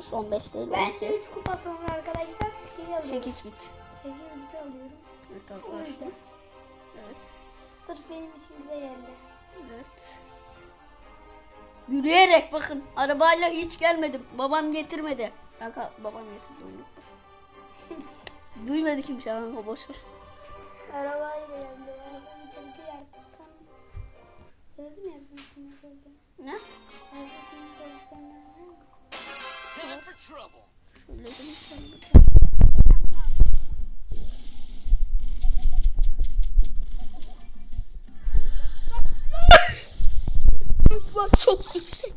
Son 5 değil Ben 12. de 3 kupa sonra arkadaşlar şey alıyorum. 8 bit. 8 bit alıyorum. Evet arkadaşlar. Evet. Sırf benim için bize geldi. Evet. Yürüyerek bakın. Arabayla hiç gelmedim. Babam getirmedi. Kanka babam getirdi onu. Duymadı kimse kanka boş ver. Arabayla geldi. Bazen Bak çok yüksek.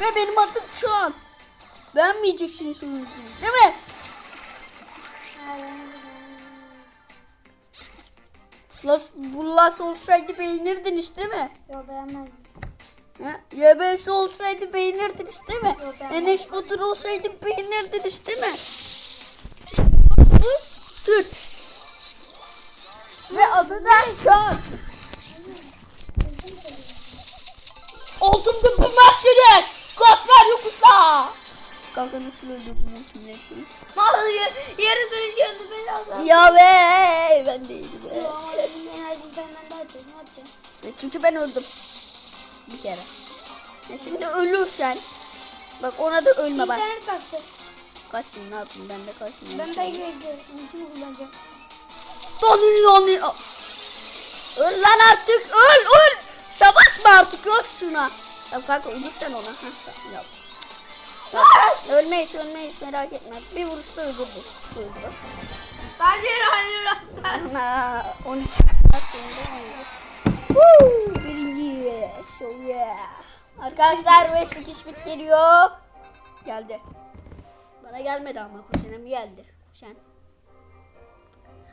Ve benim adım Çağan. Beğenmeyeceksiniz sonucu. Değil mi? Las, bu las olsaydı beğenirdiniz değil mi? Yok beğenmedim. Ha? YBS olsaydı beğenirdiniz değil mi? Ben- Enes Batur olsaydı beğenirdiniz değil mi? Bu Türk. Ve adı da Çağan. Oldum da bu Mercedes. Gazlar yokuşla. Kanka nasıl öldü bu multinin hepsini? Mal yarısını çözdü beni azaldı. Ya be ben değilim be. Ne yapacağım? E, Çünkü ben öldüm. Bir kere. E şimdi ölürsen. Bak ona da ölme bak. İnternet kastı. Kaçsın ne yapayım ben de kaçmayayım. Ben evde ultimi kullanacağım. Donun donun. Öl lan artık öl öl. Savaşma artık öl şuna. Ya kanka ölürsen ona. Heh, yap. Bak, ölmeyiz ölmeyiz merak etme. Bir vuruşta öldürdük. Öldü. Hayır hayır. Ana 13 sonra oldu. Woo! Birinci. So yeah. Arkadaşlar ve 8 bit geliyor. Geldi. Bana gelmedi ama Hüseyin'e geldi? Hüseyin.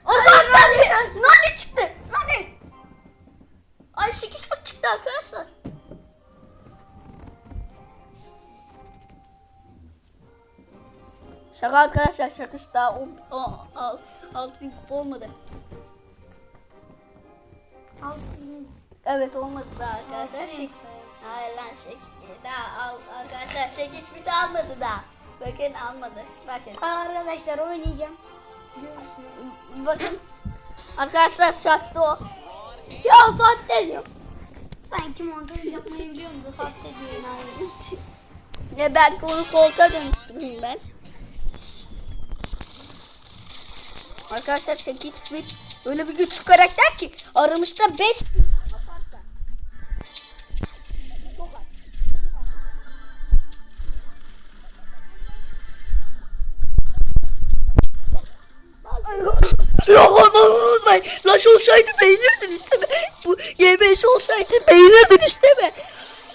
Arkadaşlar nane çıktı. Nane. Ay 8 bit çıktı arkadaşlar. Şaka arkadaşlar şakası daha o, o, al, alt bin kupa olmadı. Altın. Evet olmadı daha arkadaşlar. Altın Sek- sayı. Hayır lan 8 daha al, arkadaşlar 8 bit almadı daha. Bakın almadı. Bakın. Arkadaşlar oynayacağım. Görürsünüz. Bakın. Arkadaşlar sattı o. Ya sahte diyor. Sanki montaj yapmayı biliyor musun? Sahte diyor. Ne belki onu koltuğa dönüştüreyim ben. Arkadaşlar 8 bit öyle bir güçlü karakter ki aramışta 5 Yok ama unutmayın. Laş olsaydı beğenirdiniz değil mi? Bu YBS olsaydı beğenirdiniz değil mi?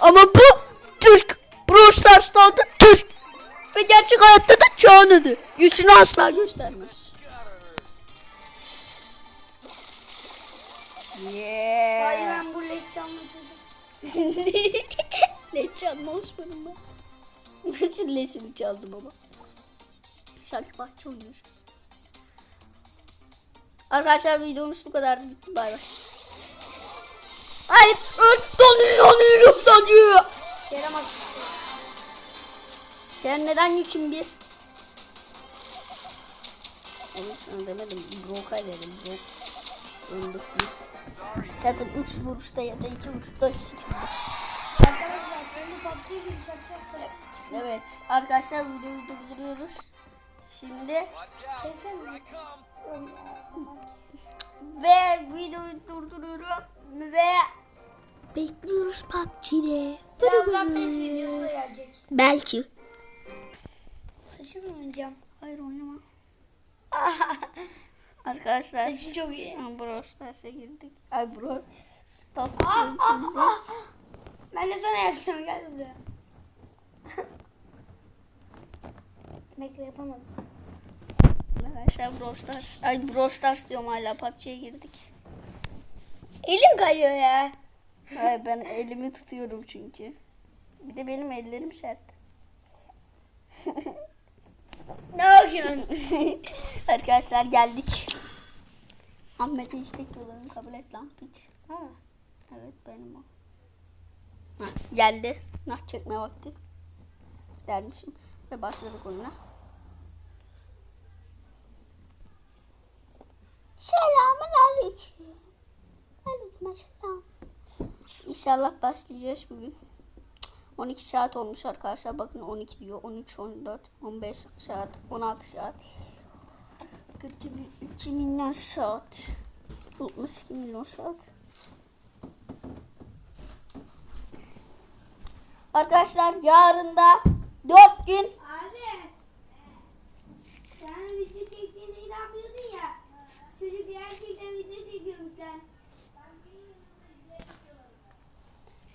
Ama bu Türk. Brawl Stars'ta Türk. Ve gerçek hayatta da Çağan adı. Gücünü asla göstermez. Ne çalma Osman'ım ben. Nasıl lesini çaldım ama. Sanki bahçe oynuyor. Arkadaşlar videomuz bu kadardı. Bitti bay bay. Hayır. Öl. Donuyor donuyor at. Sen neden yükün bir? Onu sana demedim. Broka dedim. Öldük. Zaten 3 vuruşta ya da 2 vuruşta sıçıldı. Arkadaşlar. Evet. Arkadaşlar videoyu durduruyoruz. Şimdi ve videoyu durduruyorum ve bekliyoruz PUBG'de. Birazdan PES videosu gelecek. Belki. Saçını oynayacağım. Hayır oynama. Arkadaşlar. Saçın çok iyi. Brawl Stars'a girdik. Ay Brawl Stars. Ah, ah, ah. Ben de sana yapacağım gel buraya. Bekle yapamadım. Arkadaşlar Brawl Stars. Ay Brawl Stars diyorum hala PUBG'ye girdik. Elim kayıyor ya. Hayır ben elimi tutuyorum çünkü. Bir de benim ellerim sert. bakıyorsun? Arkadaşlar geldik. Ahmet'in istek yolunu kabul et lan piç. Ha. Evet benim o. Ha, geldi. Nah çekme vakti. Dermişim. Ve başladık oyuna. Selamun aleyküm. Aleyküm selam. İnşallah başlayacağız bugün. 12 saat olmuş arkadaşlar. Bakın 12 diyor. 13, 14, 15 saat, 16 saat. 42 milyon saat. 62 milyon saat. Arkadaşlar yarın da 4 gün Abi. Sen video çektiğinde ne yapıyordun ya? Çocuk gerçekten video çekiyormuş lan.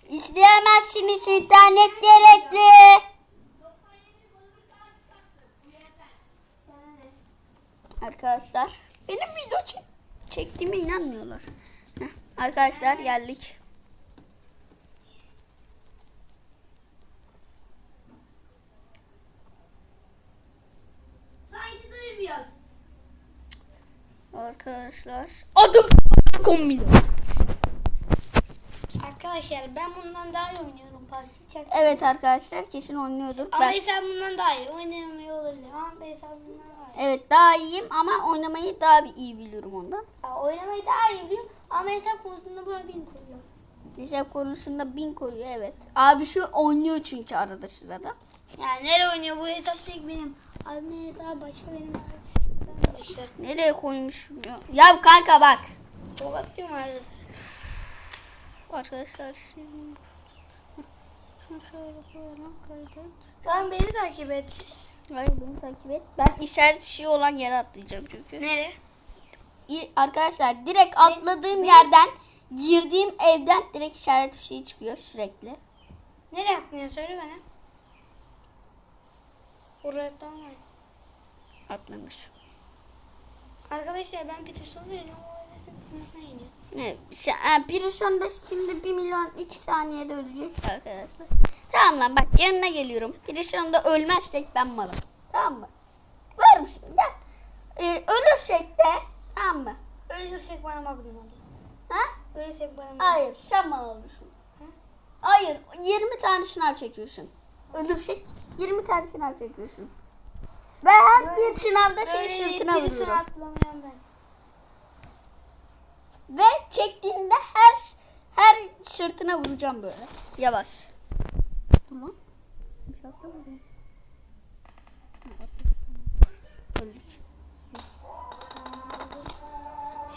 izleyemezsiniz internet gerekli. Arkadaşlar benim video çek çektiğime inanmıyorlar. Heh, arkadaşlar geldik. Sanki duymuyoruz. Arkadaşlar adım 10 milyon. Arkadaşlar ben bundan daha iyi oynuyorum Çak. Evet arkadaşlar kesin oynuyordur. Ama Ben, hesabımdan daha iyi oynamayı olabilir. Ama hesabımdan daha iyi. evet daha iyiyim ama oynamayı daha iyi biliyorum ondan. Ya, oynamayı daha iyi biliyorum. Ama hesap konusunda buna bin koyuyor. Hesap konusunda bin koyuyor evet. Abi şu oynuyor çünkü arada sırada. Yani nereye oynuyor bu hesap tek benim. Abimin hesabı başka benim abi. Ben başka. Nereye koymuşum ya? Ya kanka bak. Tokatlıyor mu arada? Arkadaşlar şimdi şunu şöyle koyalım kaydet. Tamam beni takip et. Hayır beni takip et. Ben işaret fişeği olan yere atlayacağım çünkü. Nereye? Arkadaşlar direkt atladığım yerden girdiğim evden direkt işaret fişeği çıkıyor sürekli. Nereye atlıyor söyle bana. Oraya tamam. Atlanır. Arkadaşlar ben Peterson'da oynuyorum. O öylesine sınıfına iniyor. Evet. Pirison da şimdi 1 milyon 2 saniyede ölecek arkadaşlar. Tamam lan bak yanına geliyorum. Pirison da ölmezsek ben malım. Tamam mı? Var mısın? Gel. Ee, ölürsek de tamam mı? Ölürsek bana magnum olur. Ha? Ölürsek bana magnum Hayır sen bana olursun. Hayır 20 tane şınav çekiyorsun. Ölürsek 20 tane şınav çekiyorsun. Ve her bir sınavda şey Böyle sırtına vuruyorum. atlamayan ben. Ve çektiğinde her her sırtına vuracağım böyle. Yavaş. Öldük.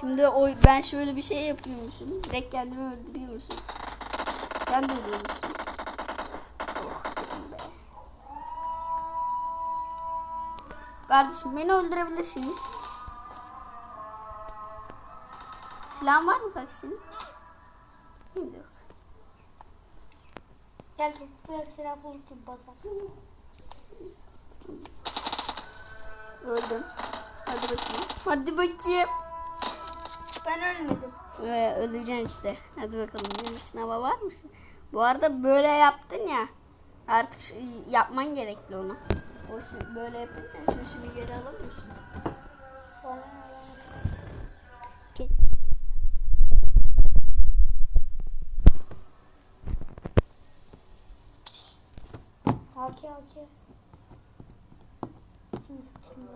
Şimdi o ben şöyle bir şey yapıyormuşum. Direkt kendimi öldürüyormuşum. Sen de ölüyormuşsun. Oh. Kardeşim beni öldürebilirsiniz. Silahın var mı kanka senin? De yok. Gel toplayak silah bulduk gibi basak. Öldüm. Hadi bakayım. Hadi bakayım. Ben ölmedim. Ve öleceksin işte. Hadi bakalım. Benim sınava var mısın? Bu arada böyle yaptın ya. Artık şu- yapman gerekli onu. O şu- böyle yapınca şu şunu geri alır mısın? Kes. Haki haki. Şimdi sıçayım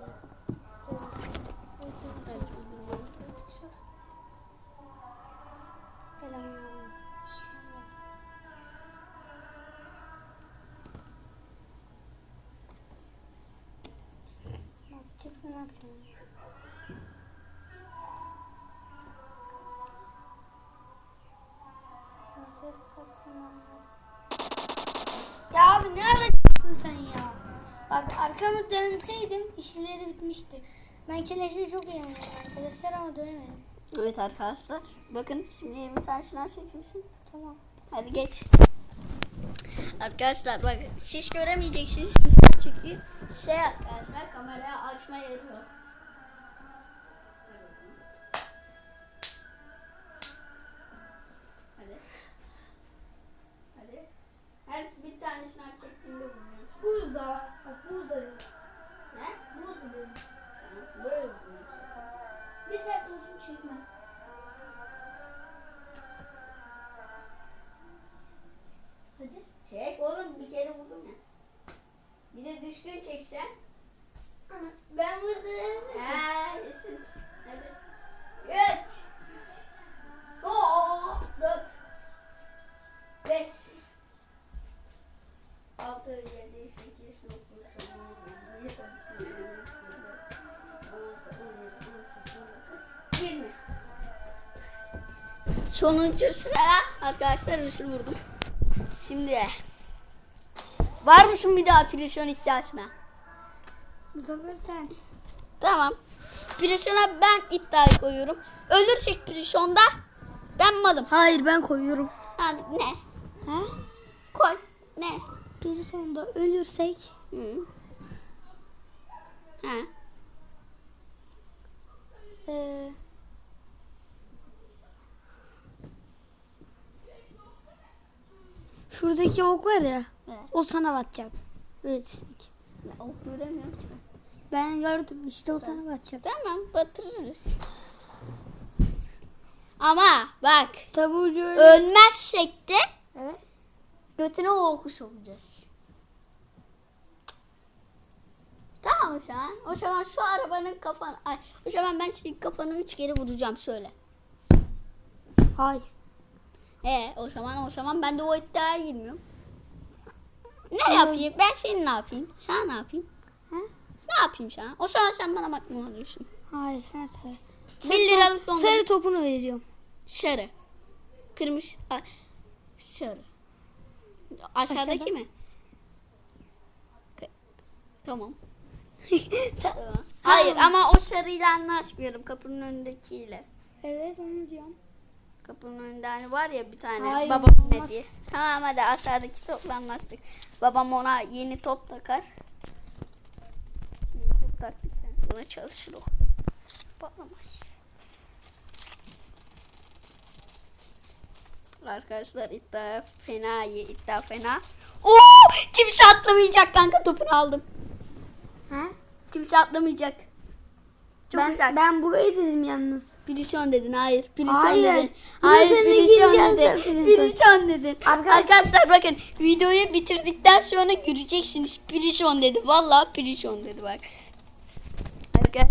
Bak arkamı dönseydim işleri bitmişti. Ben keleşi çok oynuyorum arkadaşlar ama dönemedim. Evet arkadaşlar. Bakın şimdi 20 tane sınav çekiyorsun. Tamam. Hadi geç. Arkadaşlar bak siz göremeyeceksiniz. Çünkü şey arkadaşlar kameraya açma yarıyor. Hadi. Hadi. Her bir tane sınav çektiğinde vuruyorsun. Buzda. Bak buzda dedim. He? Buzda dedim. Yani böyle buldum. Bir saat olsun çekme. Hadi. Çek oğlum bir kere buldum ya. Bir de düşkün çeksem. Ben buzda demedim. He. Sonuncu sıraya arkadaşlar ışıl vurdum. Şimdi var mısın bir daha pirişon iddiasına? bu sefer sen. Tamam. Pirişon'a ben iddiayı koyuyorum. Ölürsek Pirişon'da ben malım. Hayır ben koyuyorum. Abi ne? Ha? Koy. Ne? Sonunda ölürsek Hı. Ha. eee Şuradaki ok var ya. Evet. O sana batacak. Ölürsek. Ya, ok göremiyorum ki. Ben gördüm işte o sana batacak. Tamam batırırız. Ama bak Tabu gördüm. ölmezsek de Evet. götüne o oku sokacağız. Tamam o zaman. O zaman şu arabanın kafanı... Ay, o zaman ben senin kafanı üç kere vuracağım şöyle. Hayır. E o zaman o zaman ben de o iddiaya girmiyorum. Ne yapayım? Ben senin ne yapayım? Sen ne yapayım? Ha? Ne yapayım sen? O zaman sen bana bakma alıyorsun. Hayır sen söyle. 1 liralık dondurma. Sarı topunu veriyorum. Sarı. Kırmış. a- Sarı. Aşağıdaki Aşağıda. mi? K- Tamam. Tamam. Hayır ama o sarıyla anlaşmıyorum. Kapının önündekiyle. evet onu diyorum. Kapının önünde hani var ya bir tane Hayır, babam ne diye. Tamam hadi aşağıdaki topla anlaştık. Babam ona yeni top takar. Yeni top taktıktan sonra çalışır o. Patlamaz. Arkadaşlar iddia fena iyi. iddia fena. Oo! Kimse atlamayacak kanka topunu aldım. Ha? Kimse atlamayacak. Çok ben, güzel. ben burayı dedim yalnız. Pirişon dedin. Hayır. Pirişon Hayır. dedin. Hayır. Pirişon dedin. Pirişon? Dedin. Arkadaş- Arkadaşlar bakın videoyu bitirdikten sonra göreceksiniz. Pirişon dedi. Vallahi Pirişon dedi bak. Arkadaşlar.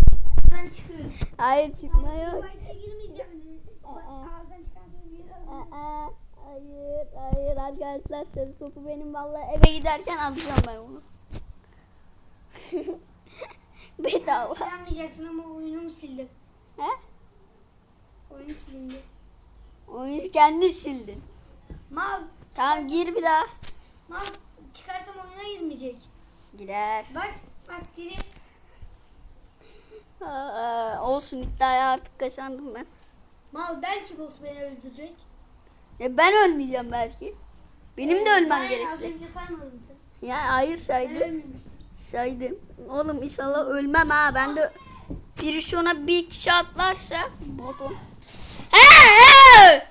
Hayır çıkma yok. Hayır. Hayır arkadaşlar. Sarı topu benim vallahi eve giderken alacağım ben onu. Bedava. Yanmayacaksın ama oyunumu sildim. He? Oyun silindi. Oyunu kendi sildin. Mal, Tamam gir bir daha. mal çıkarsam oyuna girmeyecek. Girer. Bak, bak gireyim. Aa, olsun iddiayı artık kazandım ben. Mal belki boss beni öldürecek. Ya ben ölmeyeceğim belki. Benim de ölmem Ben Az gerekecek. önce saymadın sen. Ya hayır Ben saydım. ölmemiştim. Saydım. Oğlum inşallah ölmem ha. Ben de Pirişon'a bir kişi atlarsa botum. He he!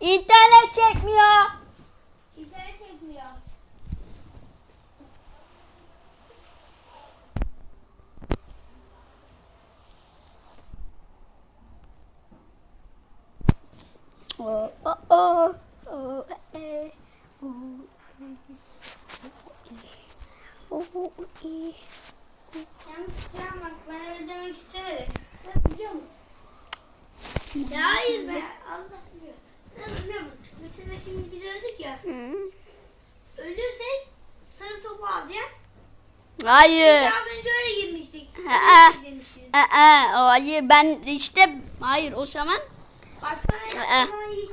İnternet çekmiyor. internet çekmiyor. Oh, oh, oh, oh, eh, oh, eh, oh, eh. Yalnız bak ben öyle demek istemedim. Biliyor musun? Ya hayır be. Allah biliyor. Nasıl biliyor musun? Mesela şimdi biz öldük ya. Ölürsek sarı topu alacağım. Hayır. Az önce öyle girmiştik. Demiştik. Aa, o hayır ben işte hayır o zaman Bak sana Aa. o zaman yeşil.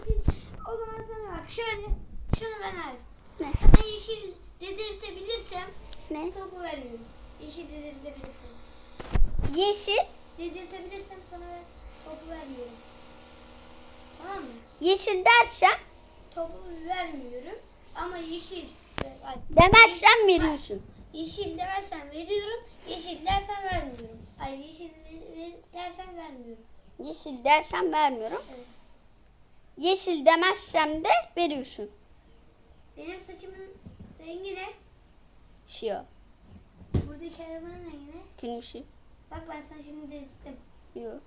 O zaman sana bak şöyle. Şunu ben al. Ne? Sana yeşil dedirtebilirsem ne? topu vermiyorum. Yeşil dedirtebilirsem. Yeşil Dedirtebilirsem sana topu vermiyorum. Tamam mı? yeşil dersem Topu vermiyorum. Ama yeşil. Demezsen veriyorsun. yeşil demezsen veriyorum. Yeşil dersen vermiyorum. Hayır yeşil dersen vermiyorum. Yeşil dersem vermiyorum. Evet. Yeşil demezsem de veriyorsun. Benim saçımın rengi ne? Şio. Buradaki arabanın rengi ne? Kırmızı. Bak ben sana şimdi dedirttim. Yok.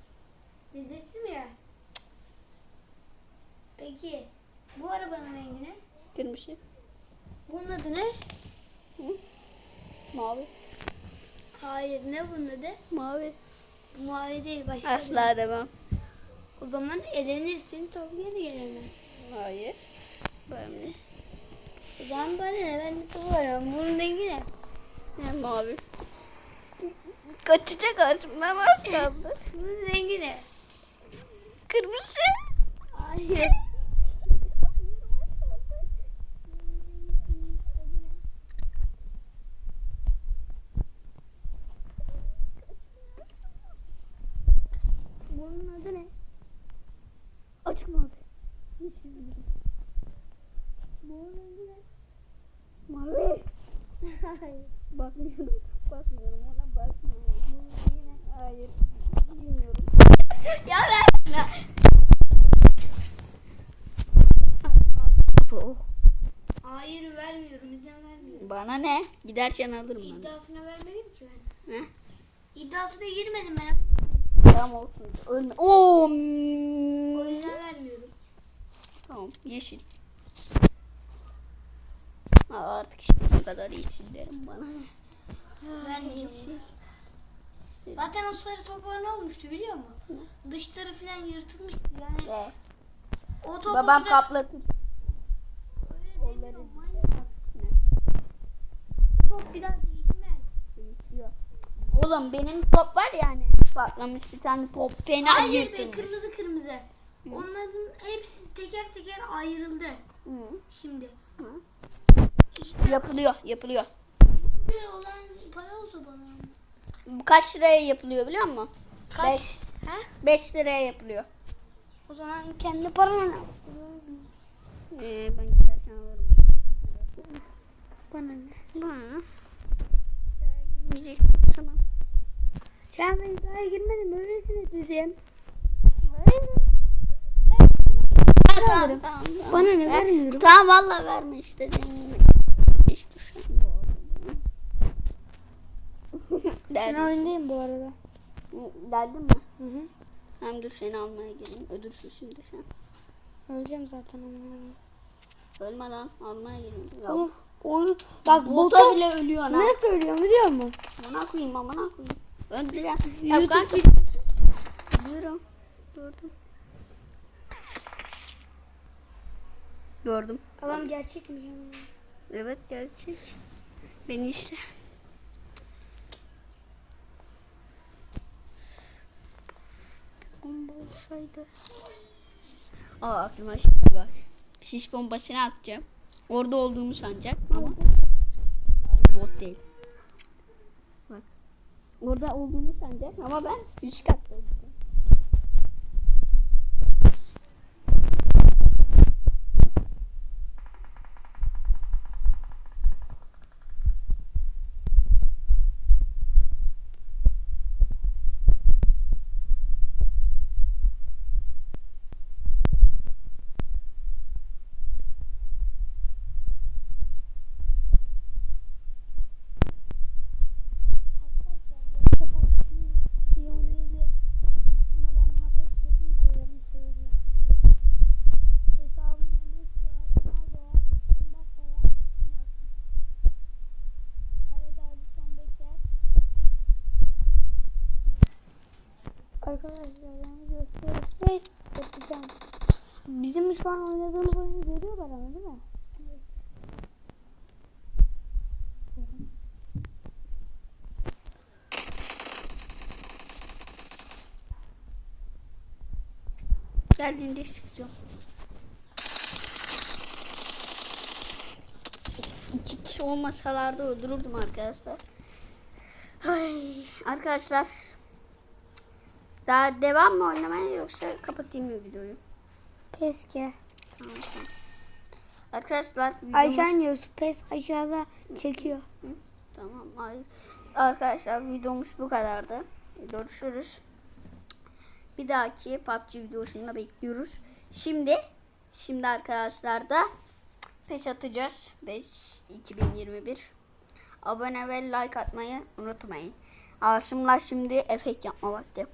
Dedirttim ya. Peki Bu arabanın rengi ne? Kırmızı. Bunun adı ne? Mavi. Hayır ne bunun adı? Mavi. Bu mavi değil başka. Asla demem. bir- O zaman elenirsin top geri gelemez. Hayır. Ben mi? Zaman bana ne? Ben de. Bunun rengi ne? Ne mavi. Kaçacak ağzımdan az kaldı. Bunun rengi ne? Kırmızı. Hayır. Bunun adı ne? Açık mavi. Bunun rengi ne? Mavi. Hayır. Bakmıyorum. Bakmıyorum ona bakmıyorum. Bunun rengi ne? Hayır. Bilmiyorum. Ya. Oh. Hayır vermiyorum. izin vermiyorum. Bana ne? Giderken alırım ben. İddiasına vermedim ki ben. Ne? İddiasına girmedim ben. Tamam olsun. Ölme. Oo. O mm. yüzden vermiyorum. Tamam yeşil. Aa, artık işte bu kadar yeşil derim bana ne? Vermeyeceğim. Zaten toplar ne olmuştu biliyor musun? Dışları falan yırtılmış. Yani Ve o top babam kaplatır. Öyle Onları-. Ne? Top bir daha değişmez. Değişiyor. Oğlum benim top var yani. Patlamış bir tane top fena Hayır be yırtılmış. kırmızı kırmızı. Onların hepsi teker teker ayrıldı. Hı. Şimdi. Hı. Yapılıyor, yapılıyor. Bir olan para bana. Bu kaç liraya yapılıyor biliyor musun? Kaç? 5. Ha? 5 liraya yapılıyor. O zaman kendi paranla. Ee, ben giderken alırım. Bana ne? Bana. Yiyecek. Tamam. Sen ben daha girmedim öylesine diyeceğim. Tamam, tamam, tamam. Bana ne Ver. vermiyorum. Tamam valla verme işte. Hiç Ben Derdim. oyundayım bu arada. Geldin mi? Hı hı. Hem dur seni almaya geleyim. Ödürsün şimdi sen. Öleceğim zaten ama. Ölme lan. Almaya geleyim. Oğlum oyun bak Bota bota bile ölüyor ha. ne söylüyorum biliyor musun? Amına koyayım amına koyayım. Öldüreceğim. Ya kanka. Buyurun. Gördüm. Gördüm. Adam gerçek mi? Evet gerçek. Beni işte. Bomba olsaydı. Aa aklıma şimdi bak. Sis bombasını atacağım. Orada olduğumu sanacak ama bot değil. Bak. Orada olduğumu sanacak ama ben üst katta Arkadaşlar yani gösterip yapacağım. Bizim şu an oynadığımız oyunu görüyorlar ama değil mi? Geldiğinde sıkacağım. Of, iki kişi olmasalardı öldürürdüm arkadaşlar. Ay, arkadaşlar. Daha devam mı oynamaya yoksa kapatayım mı videoyu? Peske. Tamam, tamam. Arkadaşlar videomuz... Ayşen diyoruz. Pes aşağıda çekiyor. Tamam. Arkadaşlar videomuz bu kadardı. Görüşürüz. Bir dahaki PUBG videosunda bekliyoruz. Şimdi şimdi arkadaşlar da peş atacağız. 5 2021. Abone ve like atmayı unutmayın. Asım'la şimdi efekt yapma vakti.